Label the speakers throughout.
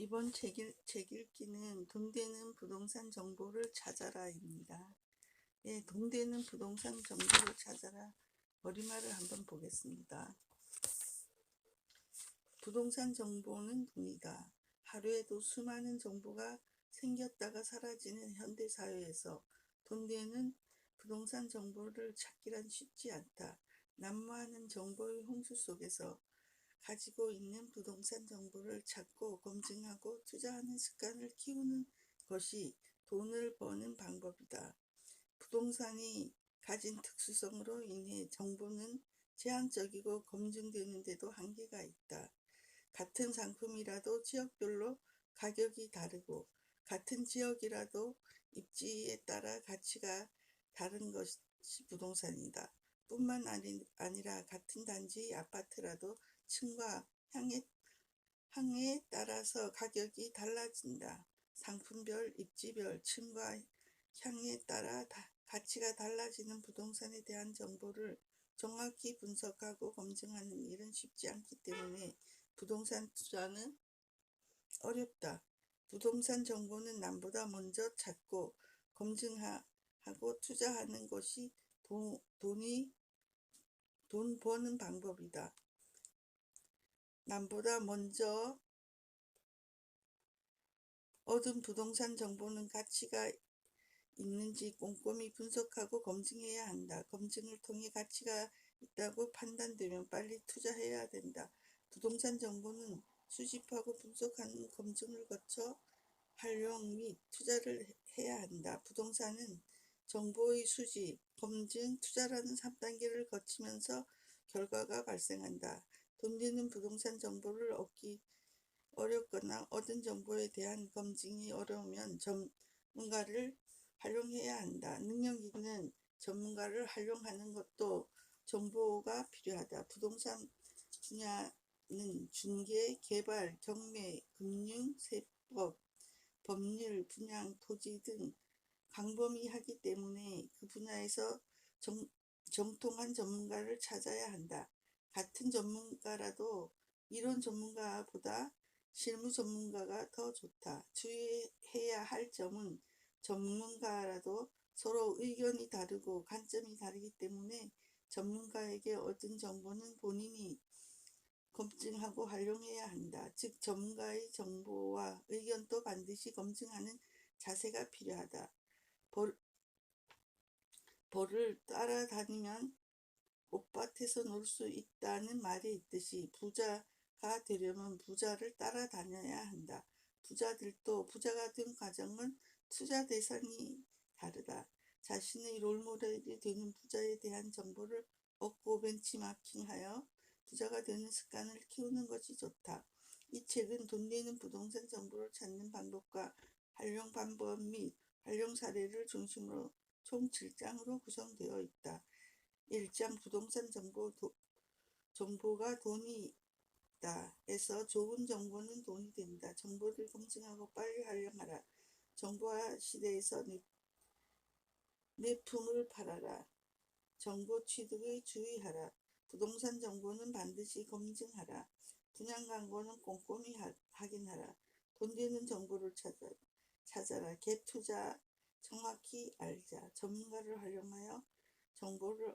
Speaker 1: 이번 책, 읽, 책 읽기는 돈 되는 부동산 정보를 찾아라입니다. 예, 돈 되는 부동산 정보를 찾아라. 머리말을 한번 보겠습니다. 부동산 정보는 돈이다. 하루에도 수많은 정보가 생겼다가 사라지는 현대 사회에서 돈 되는 부동산 정보를 찾기란 쉽지 않다. 난무하는 정보의 홍수 속에서 가지고 있는 부동산 정보를 찾고 검증하고 투자하는 습관을 키우는 것이 돈을 버는 방법이다. 부동산이 가진 특수성으로 인해 정보는 제한적이고 검증되는데도 한계가 있다. 같은 상품이라도 지역별로 가격이 다르고 같은 지역이라도 입지에 따라 가치가 다른 것이 부동산이다. 뿐만 아니, 아니라 같은 단지 아파트라도 층과 향에, 향에 따라서 가격이 달라진다. 상품별, 입지별, 층과 향에 따라 다, 가치가 달라지는 부동산에 대한 정보를 정확히 분석하고 검증하는 일은 쉽지 않기 때문에 부동산 투자는 어렵다. 부동산 정보는 남보다 먼저 찾고 검증하고 투자하는 것이 돈, 돈이 돈 버는 방법이다. 남보다 먼저 얻은 부동산 정보는 가치가 있는지 꼼꼼히 분석하고 검증해야 한다. 검증을 통해 가치가 있다고 판단되면 빨리 투자해야 된다. 부동산 정보는 수집하고 분석하는 검증을 거쳐 활용 및 투자를 해야 한다. 부동산은 정보의 수집, 검증, 투자라는 3단계를 거치면서 결과가 발생한다. 돈 되는 부동산 정보를 얻기 어렵거나 얻은 정보에 대한 검증이 어려우면 전문가를 활용해야 한다. 능력 있는 전문가를 활용하는 것도 정보가 필요하다. 부동산 분야는 중개, 개발, 경매, 금융, 세법, 법률, 분양, 토지 등 광범위하기 때문에 그 분야에서 정, 정통한 전문가를 찾아야 한다. 같은 전문가라도 이론 전문가보다 실무 전문가가 더 좋다. 주의해야 할 점은 전문가라도 서로 의견이 다르고 관점이 다르기 때문에 전문가에게 얻은 정보는 본인이 검증하고 활용해야 한다. 즉 전문가의 정보와 의견도 반드시 검증하는 자세가 필요하다. 벌, 벌을 따라다니면 꽃밭에서 놀 수 있다는 말이 있듯이 부자가 되려면 부자를 따라다녀야 한다. 부자들도 부자가 된 과정은 투자 대상이 다르다. 자신의 롤모델이 되는 부자에 대한 정보를 얻고 벤치마킹하여 부자가 되는 습관을 키우는 것이 좋다. 이 책은 돈 되는 부동산 정보를 찾는 방법과 활용 방법 및 활용 사례를 중심으로 총 7장으로 구성되어 있다. 1장 부동산 정보 도, 정보가 돈이다. 에서 좋은 정보는 돈이 된다. 정보를 검증하고 빨리 활용하라. 정보화 시대에서 내, 내 품을 팔아라. 정보 취득에 주의하라. 부동산 정보는 반드시 검증하라. 분양 광고는 꼼꼼히 하, 확인하라. 돈 되는 정보를 찾아, 찾아라. 갭 투자 정확히 알자. 전문가를 활용하여 정보를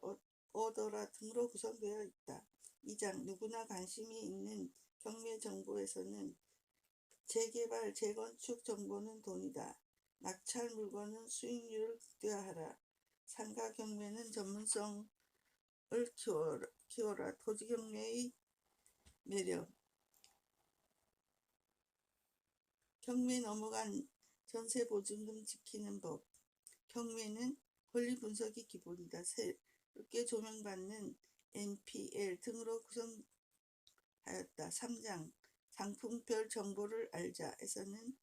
Speaker 1: 얻어라 등으로 구성되어 있다. 2장 누구나 관심이 있는 경매 정보에서는 재개발, 재건축 정보는 돈이다. 낙찰 물건은 수익률을 극대화하라. 상가 경매는 전문성을 키워라. 키워라. 토지 경매의 매력. 경매 넘어간 전세 보증금 지키는 법. 경매는 권리 분석이 기본이다. 새롭게 조명받는 NPL 등으로 구성하였다. 3장 상품별 정보를 알자. 에서는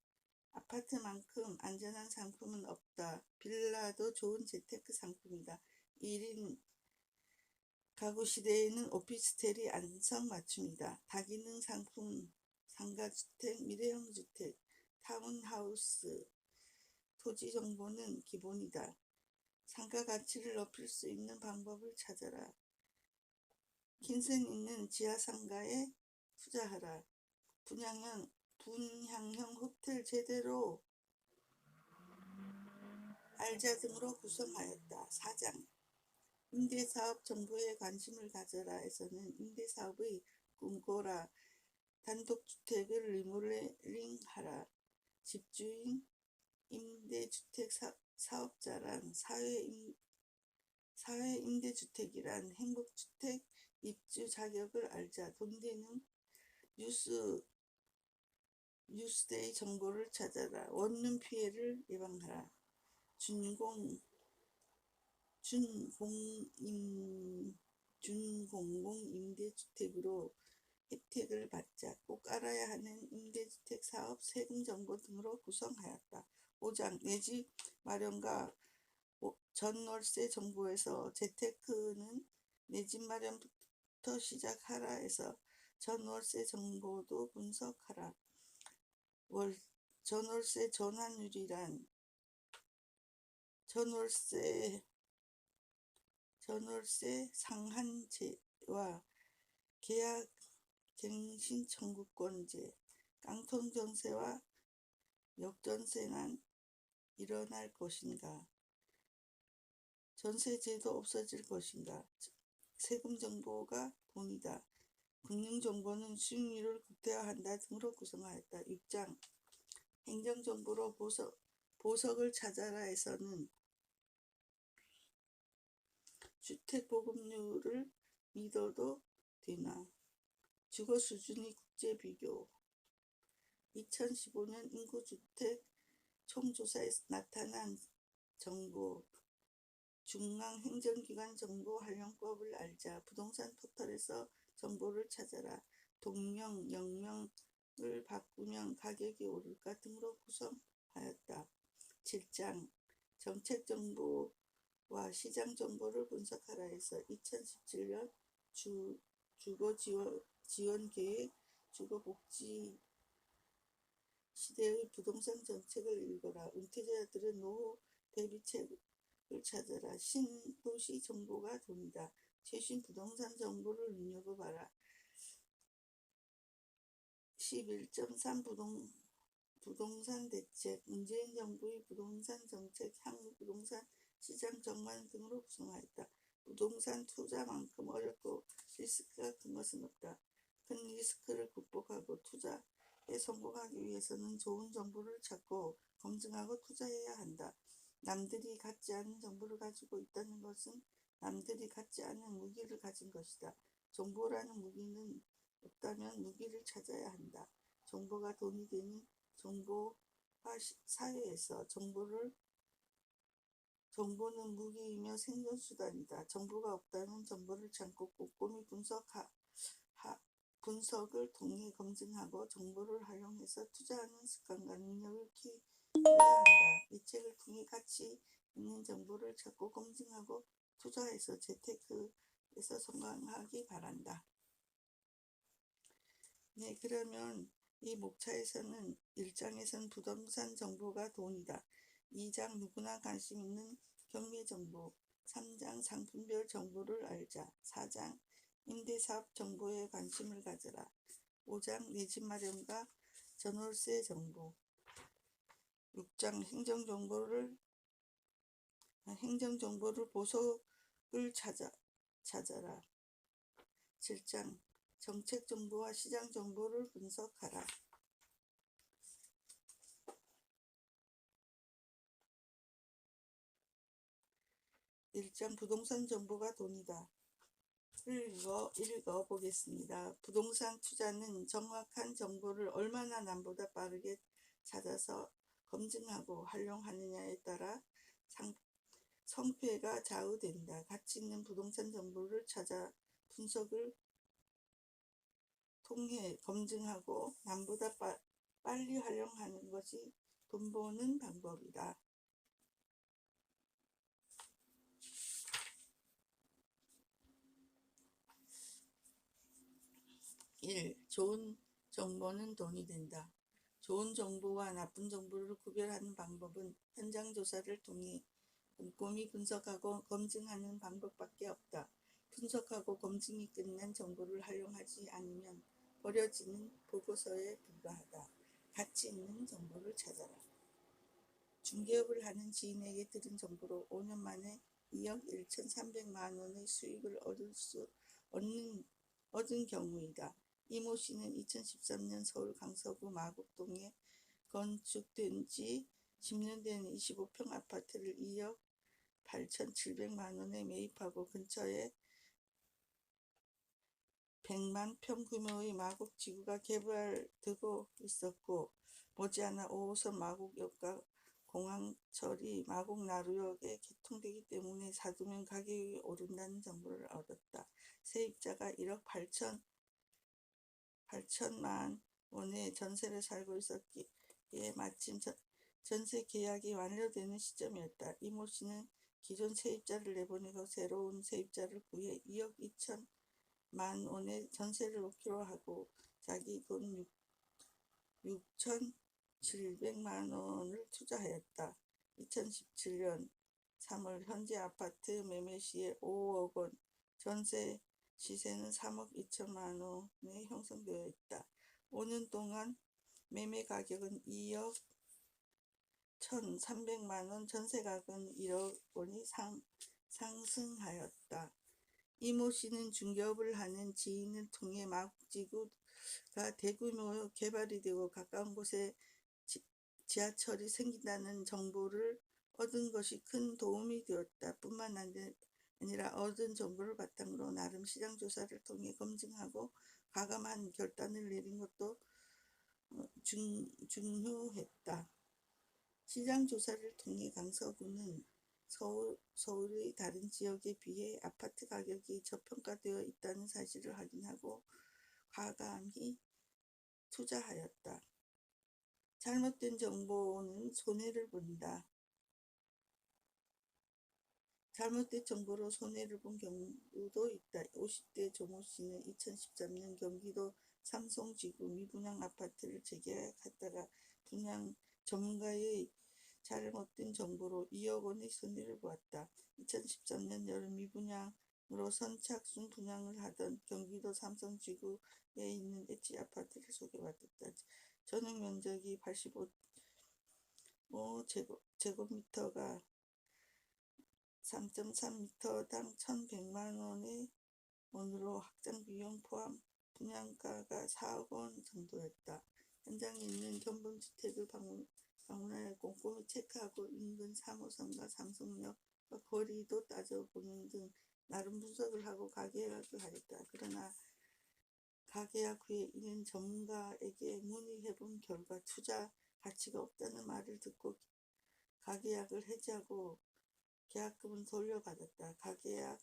Speaker 1: 아파트만큼 안전한 상품은 없다. 빌라도 좋은 재테크 상품이다. 1인 가구 시대에는 오피스텔이 안성맞춤이다. 다기능 상품, 상가주택, 미래형 주택, 타운하우스, 토지 정보는 기본이다. 상가 가치를 높일 수 있는 방법을 찾아라. 긴센 있는 지하 상가에 투자하라. 분양은 분향형 호텔 제대로 알자 등으로 구성하였다. 4장 임대사업 정보에 관심을 가져라에서는 임대사업의 꿈꿔라 단독주택을 리모델링하라 집주인 임대주택 사, 사업자란 사회임, 사회임대주택이란 행복주택 입주 자격을 알자. 돈 되는 뉴스 뉴스데이 정보를 찾아라. 원룸 피해를 예방하라. 준공 준공임 준공공 임대주택으로 혜택을 받자. 꼭 알아야 하는 임대주택 사업 세금 정보 등으로 구성하였다. 5장 내집 마련과 전월세 정보에서 재테크는 내 집 마련부터 시작하라 해서 전월세 정보도 분석하라. 월 전월세 전환율이란 전월세 전월세 상한제와 계약 갱신 청구권제, 깡통 전세와 역전세난 일어날 것인가? 전세제도 없어질 것인가? 세금 정보가 돈이다. 금융 정보는 수익률을 극대화한다 등으로 구성하였다. 6장 행정 정보로 보석 보석을 찾아라에서는 주택 보급률을 믿어도 되나? 주거 수준이 국제 비교 2015년 인구주택 총조사에 나타난 정보 중앙행정기관 정보 활용법을 알자 부동산 포털에서 정보를 찾아라 동명, 영명을 바꾸면 가격이 오를까 등으로 구성하였다. 7장 정책 정보와 시장 정보를 분석하라 해서 2017년 주, 주거 지원 지원 계획, 주거복지 시대의 부동산 정책을 읽어라. 은퇴자들은 노후 대비책을 찾아라. 신도시 정보가 돈이다. 최신 부동산 정보를 눈여겨봐라. 11.3 부동, 부동산 대책, 문재인 정부의 부동산 정책, 향후 부동산 시장 전망 등으로 구성하였다. 부동산 투자만큼 어렵고 리스크가 큰 것은 없다. 큰 리스크를 극복하고 투자에 성공하기 위해서는 좋은 정보를 찾고 검증하고 투자해야 한다. 남들이 갖지 않은 정보를 가지고 있다는 것은 남들이 갖지 않은 무기를 가진 것이다. 정보라는 무기는 없다면 무기를 찾아야 한다. 정보가 돈이 되는 정보화 사회에서 정보를 정보는 무기이며 생존수단이다. 정보가 없다면 정보를 찾고 꼼꼼히 분석하, 분석을 통해 검증하고 정보를 활용해서 투자하는 습관과 능력을 키워야 한다. 이 책을 통해 가치 있는 정보를 찾고 검증하고 투자해서 재테크에서 성공하기 바란다. 네, 그러면 이 목차에서는 1장에서는 부동산 정보가 돈이다. 2장 누구나 관심 있는 경매 정보, 3장 상품별 정보를 알자, 4장 임대사업 정보에 관심을 가져라. 5장 내 집 마련과 전월세 정보 6장 행정정보를 행정정보를 보석을 찾아, 찾아라. 7장 정책정보와 시장정보를 분석하라. 1장 부동산 정보가 돈이다. 읽어, 읽어 보겠습니다. 부동산 투자는 정확한 정보를 얼마나 남보다 빠르게 찾아서 검증하고 활용하느냐에 따라 상, 성패가 좌우된다. 가치 있는 부동산 정보를 찾아 분석을 통해 검증하고 남보다 빠, 빨리 활용하는 것이 돈 버는 방법이다. 1. 좋은 정보는 돈이 된다. 좋은 정보와 나쁜 정보를 구별하는 방법은 현장 조사를 통해 꼼꼼히 분석하고 검증하는 방법밖에 없다. 분석하고 검증이 끝난 정보를 활용하지 않으면 버려지는 보고서에 불과하다. 가치 있는 정보를 찾아라. 중개업을 하는 지인에게 들은 정보로 5년 만에 2억 1,300만 원의 수익을 얻을 수 얻는 얻은 경우이다. 이모 씨는 2013년 서울 강서구 마곡동에 건축된 지 10년 된 25평 아파트를 2억 8,700만 원에 매입하고 근처에 100만 평 규모의 마곡 지구가 개발되고 있었고 머지않아 5호선 마곡역과 공항철이 마곡 나루역에 개통되기 때문에 사두면 가격이 오른다는 정보를 얻었다. 세입자가 1억 8천 8천만 원의 전세를 살고 있었기에 마침 전, 전세 계약이 완료되는 시점이었다. 이모 씨는 기존 세입자를 내보내고 새로운 세입자를 구해 2억 2천만 원의 전세를 놓기로 하고 자기 돈 6, 6,700만 원을 투자하였다. 2017년 3월 현재 아파트 매매 시에 5억 원, 전세 시세는 3억 2천만 원에 형성되어 있다. 5년 동안 매매 가격은 2억 1,300만 원, 전세 가격은 1억 원이 상, 상승하였다. 이모 씨는 중개업을 하는 지인을 통해 마곡지구가 대규모 개발이 되고 가까운 곳에 지, 지하철이 생긴다는 정보를 얻은 것이 큰 도움이 되었다. 뿐만 아니라 얻은 정보를 바탕으로 나름 시장 조사를 통해 검증하고 과감한 결단을 내린 것도 어, 중, 중요했다. 시장 조사를 통해 강서구는 서울, 서울의 다른 지역에 비해 아파트 가격이 저평가되어 있다는 사실을 확인하고 과감히 투자하였다. 잘못된 정보는 손해를 본다. 잘못된 정보로 손해를 본 경우도 있다. 50대 조모 씨는 2013년 경기도 삼성지구 미분양 아파트를 재계약하다가 분양 전문가의 잘못된 정보로 2억 원의 손해를 보았다. 2013년 여름 미분양으로 선착순 분양을 하던 경기도 삼성지구에 있는 엣지 아파트를 소개받았다. 전용 면적이 85 제곱, 제곱미터가 3.3m당 1,100만 원의 원으로 확장 비용 포함 분양가가 4억 원 정도였다. 현장에 있는 견본주택을 방문, 방문하여 꼼꼼히 체크하고 인근 3호선과 삼성역과 거리도 따져보는 등 나름 분석을 하고 가계약을 하였다. 그러나 가계약 후에 이는 전문가에게 문의해본 결과 투자 가치가 없다는 말을 듣고 가계약을 해지하고 계약금은 돌려받았다. 가계약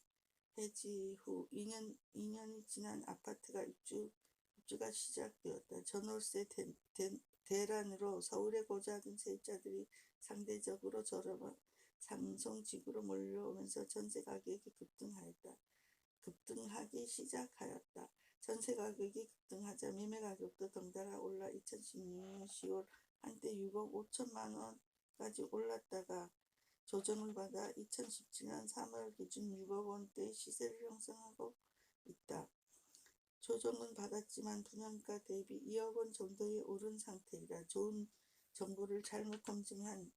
Speaker 1: 해지 후 2년, 2년이 지난 아파트가 입주, 입주가 시작되었다. 전월세 대, 대, 대란으로 서울에 고작은 세입자들이 상대적으로 저렴한 상송지구로 몰려오면서 전세 가격이 급등하였다. 급등하기 시작하였다. 전세 가격이 급등하자 매매 가격도 덩달아 올라 2016년 10월 한때 6억 5천만 원까지 올랐다가 조정을 받아 2017년 3월 기준 6억 원대 시세를 형성하고 있다. 조정은 받았지만 분양가 대비 2억 원 정도에 오른 상태이다. 좋은 정보를 잘못 검증한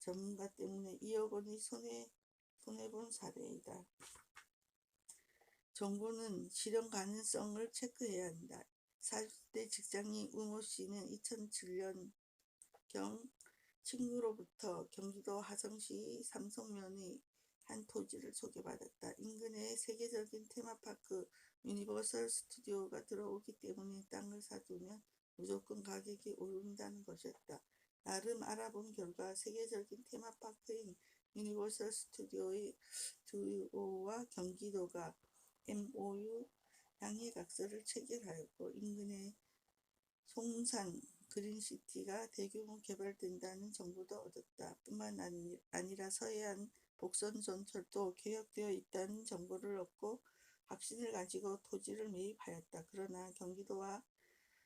Speaker 1: 전문가 때문에 2억 원이 손해, 손해본 사례이다. 정보는 실현 가능성을 체크해야 한다. 40대 직장인 우모 씨는 2007년경 친구로부터 경기도 화성시 삼성면의 한 토지를 소개받았다. 인근에 세계적인 테마파크 유니버설 스튜디오가 들어오기 때문에 땅을 사두면 무조건 가격이 오른다는 것이었다. 나름 알아본 결과 세계적인 테마파크인 유니버설 스튜디오의 두오와 경기도가 MOU 양해각서를 체결하였고 인근의 송산 그린시티가 대규모 개발된다는 정보도 얻었다. 뿐만 아니라 서해안 복선전철도 계획되어 있다는 정보를 얻고 확신을 가지고 토지를 매입하였다. 그러나 경기도와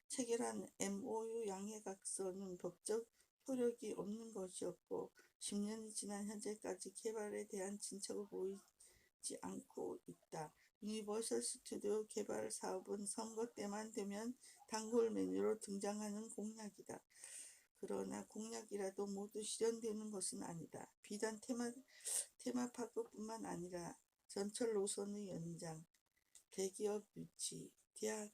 Speaker 1: 체결한 MOU 양해각서는 법적 효력이 없는 것이었고 10년이 지난 현재까지 개발에 대한 진척을 보이지 않고. 유니버설 스튜디오 개발 사업은 선거 때만 되면 단골 메뉴로 등장하는 공약이다. 그러나 공약이라도 모두 실현되는 것은 아니다. 비단 테마, 테마파크뿐만 아니라 전철 노선의 연장, 대기업 유치, 대학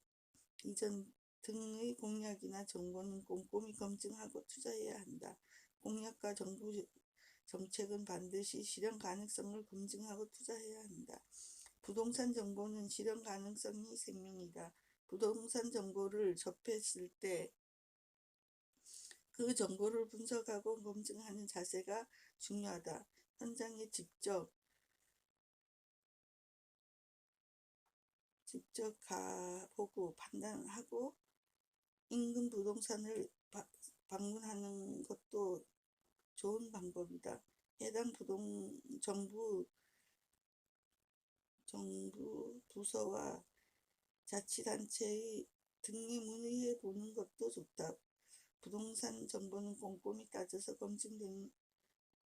Speaker 1: 이전 등의 공약이나 정보는 꼼꼼히 검증하고 투자해야 한다. 공약과 정부 정책은 반드시 실현 가능성을 검증하고 투자해야 한다. 부동산 정보는 실현 가능성이 생명이다. 부동산 정보를 접했을 때 그 정보를 분석하고 검증하는 자세가 중요하다. 현장에 직접 직접 가보고 판단하고 인근 부동산을 바, 방문하는 것도 좋은 방법이다. 해당 부동 정부 정부 부서와 자치단체의 등에 문의해 보는 것도 좋다. 부동산 정보는 꼼꼼히 따져서 검증된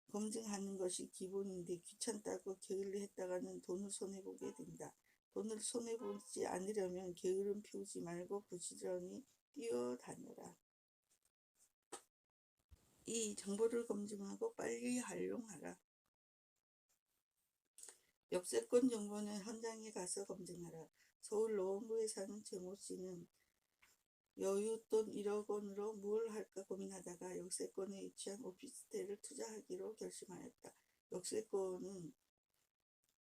Speaker 1: 검증하는 것이 기본인데 귀찮다고 게을리 했다가는 돈을 손해보게 된다. 돈을 손해보지 않으려면 게으름 피우지 말고 부지런히 뛰어다녀라. 이 정보를 검증하고 빨리 활용하라. 역세권 정보는 현장에 가서 검증하라. 서울 노원구에 사는 최모 씨는 여윳돈 1억 원으로 뭘 할까 고민하다가 역세권에 위치한 오피스텔을 투자하기로 결심하였다. 역세권은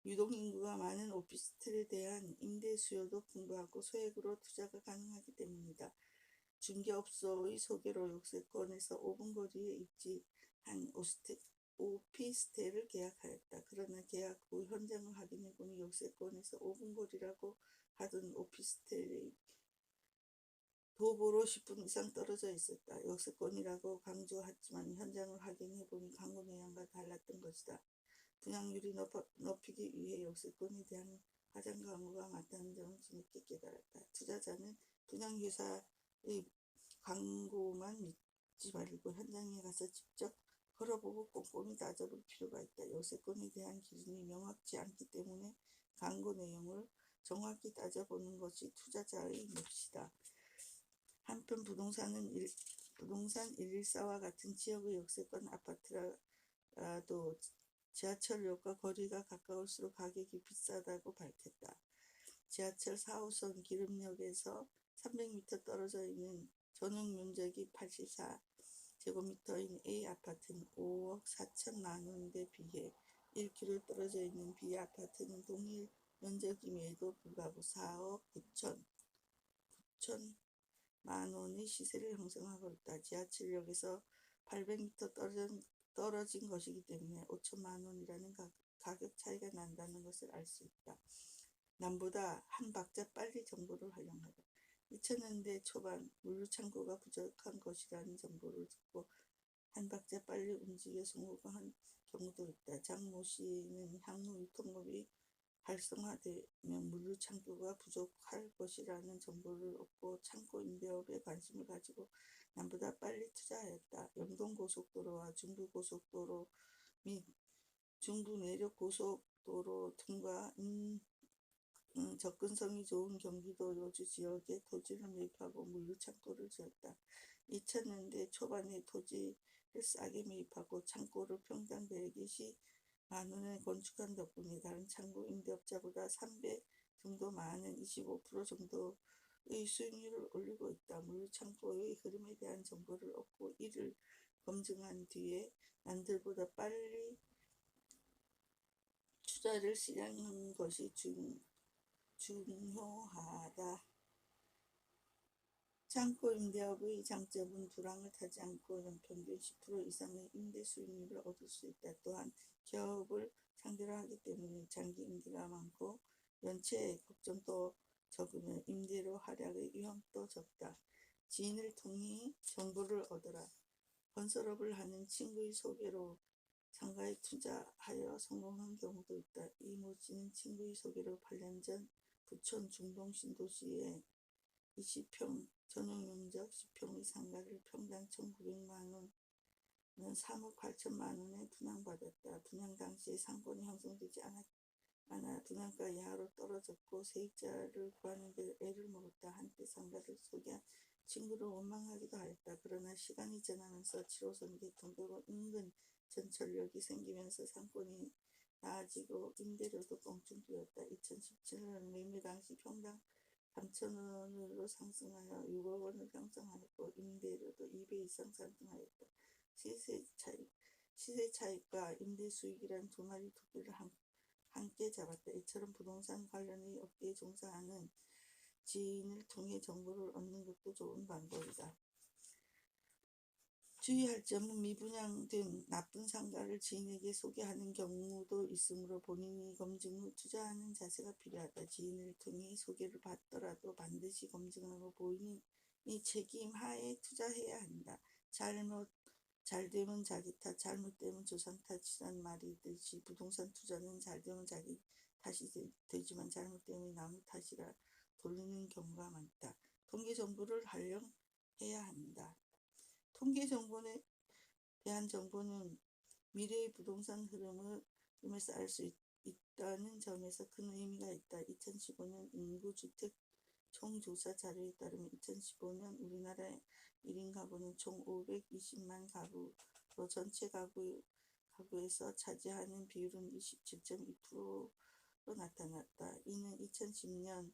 Speaker 1: 유동인구가 많은 오피스텔에 대한 임대 수요도 풍부하고 소액으로 투자가 가능하기 때문이다. 중개업소의 소개로 역세권에서 5분 거리에 입지한 오스테, 오피스텔을 계약하였다. 그러나 계약 후 현장을 확인해보니 역세권에서 5분 거리라고 하던 오피스텔이 도보로 10분 이상 떨어져 있었다. 역세권이라고 강조했지만 현장을 확인해보니 광고 내용과 달랐던 것이다. 분양률이 높아, 높이기 위해 역세권에 대한 가장 광고가 많다는 점을 뒤늦게 깨달았다. 투자자는 분양회사의 광고만 믿지 말고 현장에 가서 직접 걸어보고 꼼꼼히 따져볼 필요가 있다. 역세권에 대한 기준이 명확치 않기 때문에 광고 내용을 정확히 따져보는 것이 투자자의 몫이다. 한편 부동산은 일, 부동산 114와 같은 지역의 역세권 아파트라도 지하철역과 거리가 가까울수록 가격이 비싸다고 밝혔다. 지하철 4호선 기름역에서 300m 떨어져 있는 전용 면적이 84 제곱미터인 A 아파트는 5억 4천만 원에 비해 1km 떨어져 있는 B 아파트는 동일 면적임에도 불구하고 4억 9천 9천만 원의 시세를 형성하고 있다. 지하철역에서 800m 떨어진, 것이기 때문에 5천만 원이라는 가, 가격 차이가 난다는 것을 알 수 있다. 남보다 한 박자 빨리 정보를 활용하라. 2000년대 초반 물류창고가 부족한 것이라는 정보를 듣고 한 박자 빨리 움직여 성공한 경우도 있다. 장모 씨는 향후 유통업이 활성화되면 물류 창고가 부족할 것이라는 정보를 얻고 창고 임대업에 관심을 가지고 남보다 빨리 투자하였다. 영동고속도로와 중부고속도로 및 중부 내륙고속도로 음, 음, 접근성이 좋은 경기도 요주 지역에 토지를 매입하고 물류 창고를 지었다. 2000년대 초반에 토지를 싸게 매입하고 창고를 평당 120 만 원에 건축한 덕분에 다른 창고 임대업자보다 3배 정도 많은 25% 정도의 수익률을 올리고 있다. 물류 창고의 흐름에 대한 정보를 얻고 이를 검증한 뒤에 남들보다 빨리 투자를 실행하는 것이 중, 중요하다. 창고 임대업의 장점은 불황을 타지 않고 연평균 10% 이상의 임대 수익률을 얻을 수 있다. 또한 기업을 상대로 하기 때문에 장기 임대가 많고 연체 걱정도 적으면 임대료 하락의 위험도 적다. 지인을 통해 정보를 얻어라. 건설업을 하는 친구의 소개로 상가에 투자하여 성공한 경우도 있다. 이모 씨는 친구의 소개로 8년 전 부천 중동 신도시에 20평 전용 면적 10평의 상가를 평당 1,900만 원, 는 3억 8천만 원에 분양받았다. 분양 당시에 상권이 형성되지 않았, 많아 분양가 이하로 떨어졌고 세입자를 구하는 데 애를 먹었다. 한때 상가를 소개한 친구를 원망하기도 하였다. 그러나 시간이 지나면서 7호선 개통되고 인근 전철역이 생기면서 상권이 나아지고 임대료도 껑충 뛰었다. 2017년 매매 당시 평당 3천원으로 상승하여 6억 원을 형성하였고 임대료도 2배 이상 상승하였다. 시세 차익, 시세 차익과 임대 수익이란 두 마리 토끼를 한, 함께 잡았다. 이처럼 부동산 관련의 업계에 종사하는 지인을 통해 정보를 얻는 것도 좋은 방법이다. 주의할 점은 미분양된 나쁜 상가를 지인에게 소개하는 경우도 있으므로 본인이 검증 후 투자하는 자세가 필요하다. 지인을 통해 소개를 받더라도 반드시 검증하고 본인이 책임 하에 투자해야 한다. 잘못 잘 되면 자기 탓, 잘못되면 조상 탓이란 말이 있듯이 부동산 투자는 잘 되면 자기 탓이 되- 되지만 잘못되면 남의 탓이라 돌리는 경우가 많다. 통계 정보를 활용해야 한다. 통계 정보에 대한 정보는 미래의 부동산 흐름을 흐름을 쌓을 수 있, 있다는 점에서 큰 의미가 있다. 2015년 인구주택 총조사 자료에 따르면 2015년 우리나라 1인 가구는 총 520만 가구로 전체 가구, 가구에서 차지하는 비율은 27.2%로 나타났다. 이는 2010년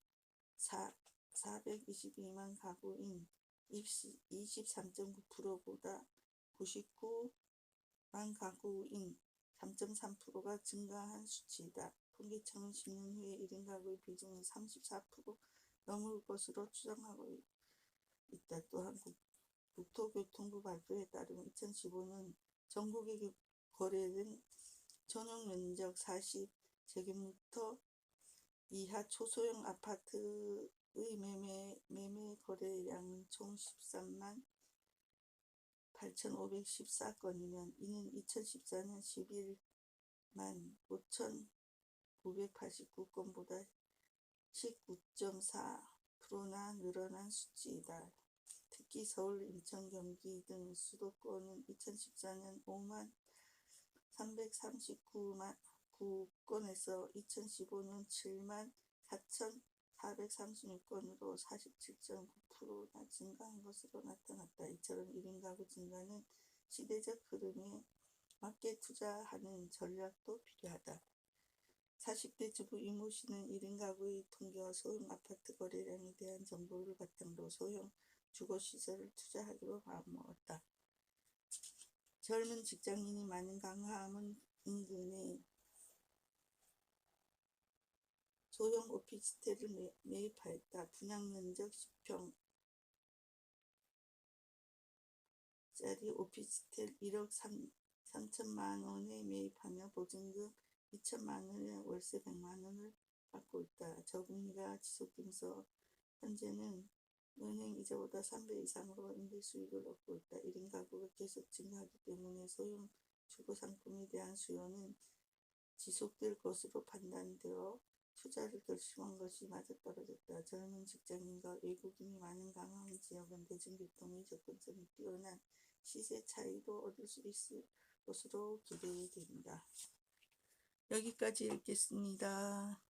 Speaker 1: 4, 422만 가구인 23.9%보다 99만 가구인 3.3%가 증가한 수치이다. 통계청은 10년 후에 1인 가구의 비중은 34% 넘을 것으로 추정하고 있다. 또한 국, 국토교통부 발표에 따르면 2015년 전국에 그 거래된 전용 면적 40제곱미터 이하 초소형 아파트 의 매매, 매매 거래량은 총 13만 8,514건이면 이는 2014년 11만 5,989건보다 19.4%나 늘어난 수치이다. 특히 서울, 인천, 경기 등 수도권은 2014년 5만 339만 9건에서 2015년 7만 4,436건으로 47.9%나 증가한 것으로 나타났다. 이처럼 1인 가구 증가는 시대적 흐름에 맞게 투자하는 전략도 필요하다. 40대 주부 이모 씨는 1인 가구의 통계와 소형 아파트 거래량에 대한 정보를 바탕으로 소형 주거시설을 투자하기로 마음먹었다. 젊은 직장인이 많은 강화문 인근에 소형 오피스텔을 매, 매입하였다. 분양 면적 10평 짜리 오피스텔 1억 3, 3천만 원에 매입하며 보증금 2천만 원에 월세 100만 원을 받고 있다. 저금리가 지속되면서 현재는 은행 이자보다 3배 이상으로 임대 수익을 얻고 있다. 1인 가구가 계속 증가하기 때문에 소형 주거 상품에 대한 수요는 지속될 것으로 판단되어 투자를 결심한 것이 맞아떨어졌다. 젊은 직장인과 외국인이 많은 강화문 지역은 대중교통의 접근성이 뛰어난 시세 차이도 얻을 수 있을 것으로 기대됩니다. 여기까지 읽겠습니다.